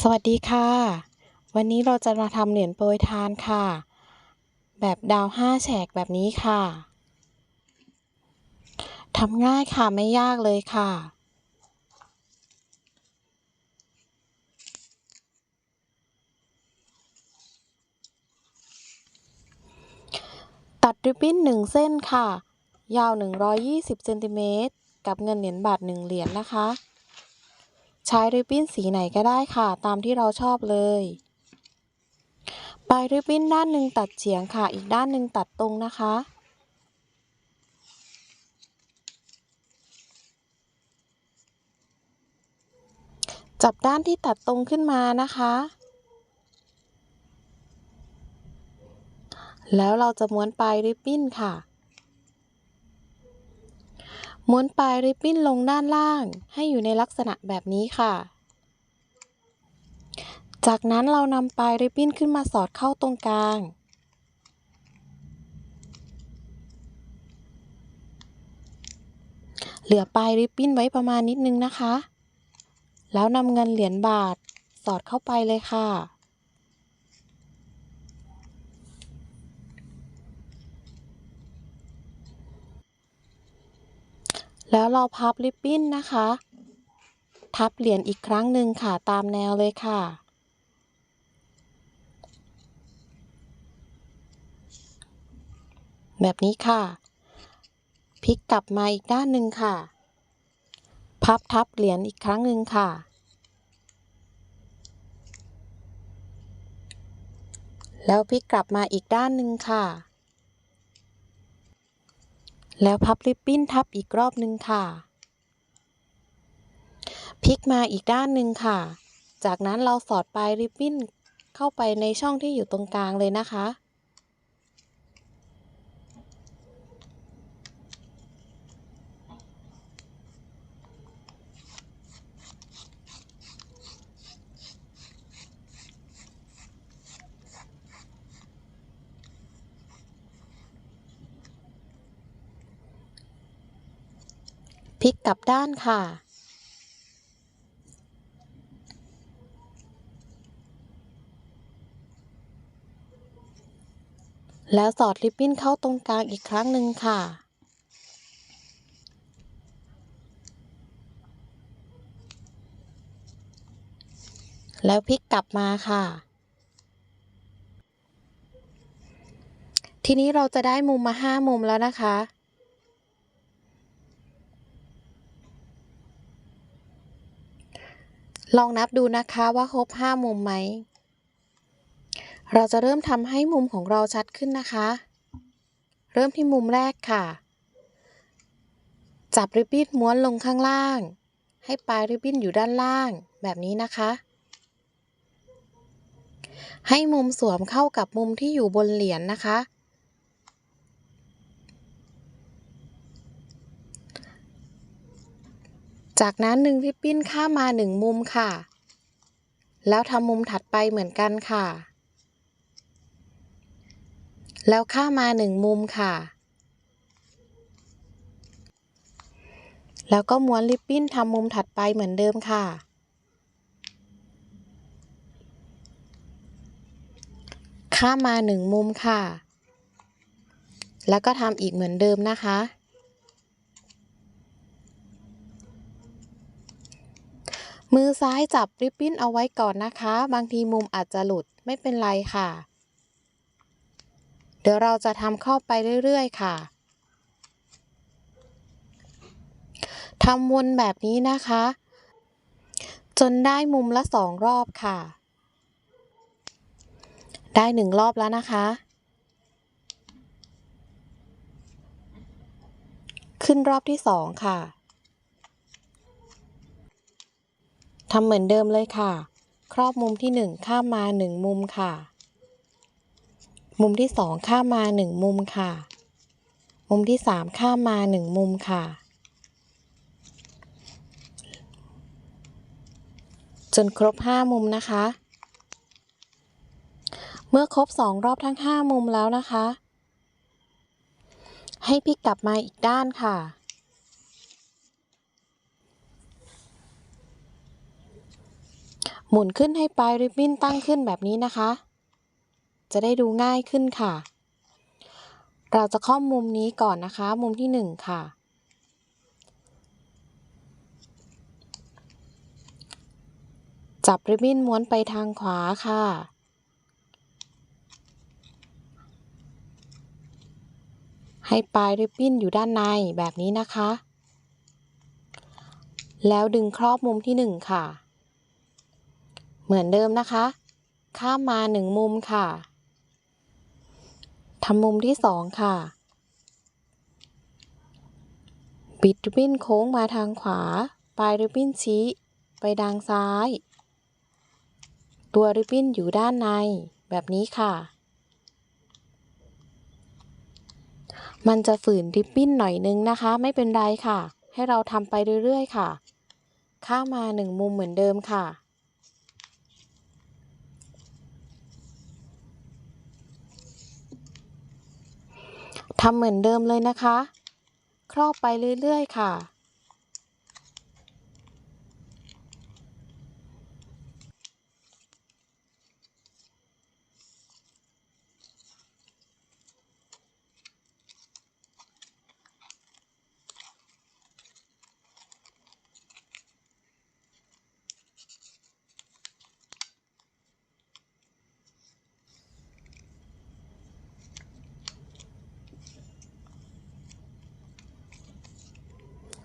สวัสดีค่ะ วันนี้เราจะมาทำเหรียญโปรยทานค่ะ แบบดาวห้าแฉกแบบนี้ค่ะทำง่ายค่ะไม่ยากเลยค่ะ ตัดริบบิ้นหนึ่งเส้นค่ะ ยาว 120เซนติเมตรกับเงินเหรียญบาทหนึ่งเหรียญนะคะ ใช้ริบบิ้นสีไหนก็ได้ค่ะ ตามที่เราชอบเลยปลายริบบิ้นด้านหนึ่งตัดเฉียงค่ะ อีกด้านหนึ่งตัดตรงนะคะ จับด้านที่ตัดตรงขึ้นมานะคะ แล้วเราจะม้วนปลายริบบิ้นค่ะ ม้วนปลายริบบิ้นลงด้านล่าง ให้อยู่ในลักษณะแบบนี้ค่ะ จากนั้นเรานำปลายริบบิ้นขึ้นมาสอดเข้าตรงกลาง เหลือปลายริบบิ้นไว้ประมาณนิดนึงนะคะ แล้วนำเงินเหรียญบาทสอดเข้าไปเลยค่ะ แล้วเราพับริบบิ้นนะคะ ทับเหรียญอีกครั้งหนึ่งค่ะตามแนวเลยค่ะ แบบนี้ค่ะ พลิกกลับมาอีกด้านหนึ่งค่ะ พับทับเหรียญอีกครั้งหนึ่งค่ะ แล้วพลิกกลับมาอีกด้านหนึ่งค่ะ แล้วพับริบบิ้นทับอีกรอบหนึ่งค่ะพลิกมาอีกด้านหนึ่งค่ะ จากนั้นเราสอดปลายริบบิ้นเข้าไปในช่องที่อยู่ตรงกลางเลยนะคะ พลิกกลับด้านค่ะ แล้วสอดริบบิ้นเข้าตรงกลางอีกครั้งหนึ่งค่ะแล้วพลิกกลับมาค่ะ ทีนี้เราจะได้มุมมาห้ามุมแล้วนะคะ ลองนับดูนะคะว่าครบห้ามุมไหม เราจะเริ่มทำให้มุมของเราชัดขึ้นนะคะ เริ่มที่มุมแรกค่ะ จับริบบิ้นม้วนลงข้างล่าง ให้ปลายริบบิ้นอยู่ด้านล่างแบบนี้นะคะ ให้มุมสวมเข้ากับมุมที่อยู่บนเหรียญนะคะ จากนั้นดึงริบบิ้นข้ามมาหนึ่งมุมค่ะ แล้วทำมุมถัดไปเหมือนกันค่ะ แล้วข้ามมาหนึ่งมุมค่ะ แล้วก็ม้วนริบบิ้นทำมุมถัดไปเหมือนเดิมค่ะ ข้ามมาหนึ่งมุมค่ะ แล้วก็ทำอีกเหมือนเดิมนะคะ มือซ้ายจับริบบิ้นเอาไว้ก่อนนะคะ บางทีมุมอาจจะหลุดไม่เป็นไรค่ะ เดี๋ยวเราจะทำเข้าไปเรื่อยๆค่ะทำวนแบบนี้นะคะ จนได้มุมละสองรอบค่ะ ได้หนึ่งรอบแล้วนะคะ ขึ้นรอบที่สองค่ะ ทำเหมือนเดิมเลยค่ะ ครอบมุมที่หนึ่งข้ามมาหนึ่งมุมค่ะ มุมที่สองข้ามมาหนึ่งมุมค่ะ มุมที่สามข้ามมาหนึ่งมุมค่ะ จนครบห้ามุมนะคะ เมื่อครบสองรอบทั้งห้ามุมแล้วนะคะ ให้พลิกกลับมาอีกด้านค่ะ หมุนขึ้นให้ปลายริบบิ้นตั้งขึ้นแบบนี้นะคะ จะได้ดูง่ายขึ้นค่ะ เราจะข้อมมุมนี้ก่อนนะคะ มุมที่หนึ่งค่ะ จับริบบิ้นม้วนไปทางขวาค่ะให้ปลายริบบิ้นอยู่ด้านในแบบนี้นะคะ แล้วดึงครอบมุมที่หนึ่งค่ะ เหมือนเดิมนะคะ ข้ามมาหนึ่งมุมค่ะทำมุมที่สองค่ะ บิดริบบิ้นโค้งมาทางขวา ปลายริบบิ้นชี้ ไปทางซ้าย ตัวริบบิ้นอยู่ด้านใน แบบนี้ค่ะ มันจะฝืนริบบิ้นหน่อยนึงนะคะ ไม่เป็นไรค่ะ ให้เราทำไปเรื่อยๆ ค่ะ ข้ามมาหนึ่งมุมเหมือนเดิมค่ะ ทำเหมือนเดิมเลยนะคะ ครอบไปเรื่อยๆค่ะ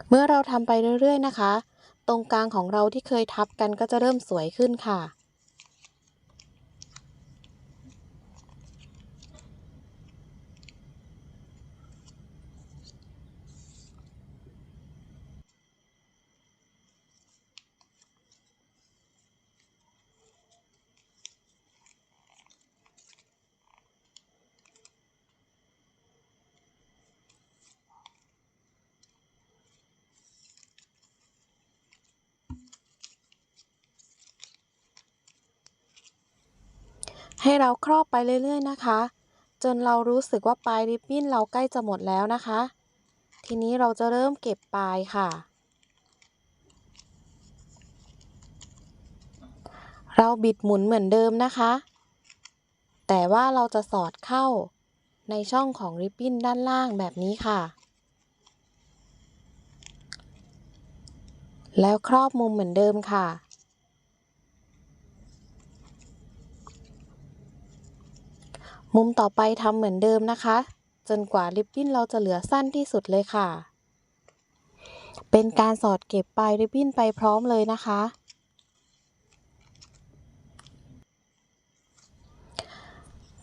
เมื่อเราทำไปเรื่อยๆนะคะ ตรงกลางของเราที่เคยทับกันก็จะเริ่มสวยขึ้นค่ะ ให้เราครอบไปเรื่อยๆนะคะ จนเรารู้สึกว่าปลายริบบิ้นเราใกล้จะหมดแล้วนะคะ ทีนี้เราจะเริ่มเก็บปลายค่ะ เราบิดหมุนเหมือนเดิมนะคะ แต่ว่าเราจะสอดเข้าในช่องของริบบิ้นด้านล่างแบบนี้ค่ะ แล้วครอบมุมเหมือนเดิมค่ะ มุมต่อไปทำเหมือนเดิมนะคะ จนกว่าริบบิ้นเราจะเหลือสั้นที่สุดเลยค่ะ เป็นการสอดเก็บปลายริบบิ้นไปพร้อมเลยนะคะ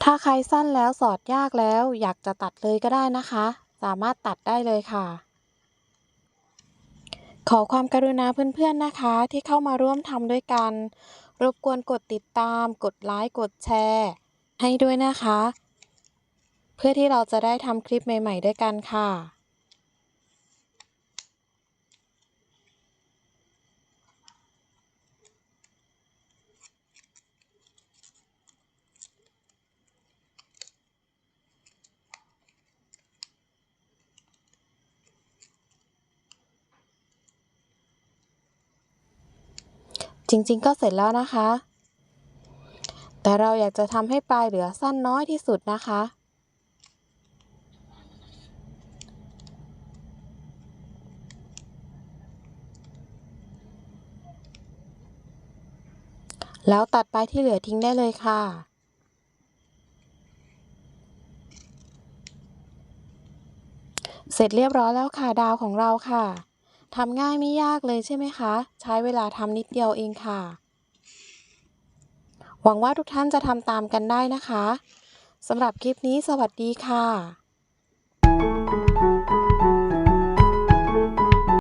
ถ้าใครสั้นแล้วสอดยากแล้ว อยากจะตัดเลยก็ได้นะคะ สามารถตัดได้เลยค่ะ ขอความกรุณาเพื่อนๆนะคะ ที่เข้ามาร่วมทำด้วยกัน รบกวนกดติดตาม กดไลค์ กดแชร์ ให้ด้วยนะคะ เพื่อที่เราจะได้ทำคลิปใหม่ ๆ ด้วยกันค่ะ จริงๆ ก็เสร็จแล้วนะคะ แต่เราอยากจะทำให้ปลายเหลือสั้นน้อยที่สุดนะคะ แล้วตัดปลายที่เหลือทิ้งได้เลยค่ะเสร็จเรียบร้อยแล้วค่ะดาวของเราค่ะ ทำง่ายไม่ยากเลยใช่ไหมคะ ใช้เวลาทำนิดเดียวเองค่ะ หวังว่าทุกท่านจะทำตามกันได้นะคะสำหรับคลิปนี้สวัสดีค่ะ